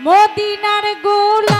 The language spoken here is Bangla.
মদিনার গোল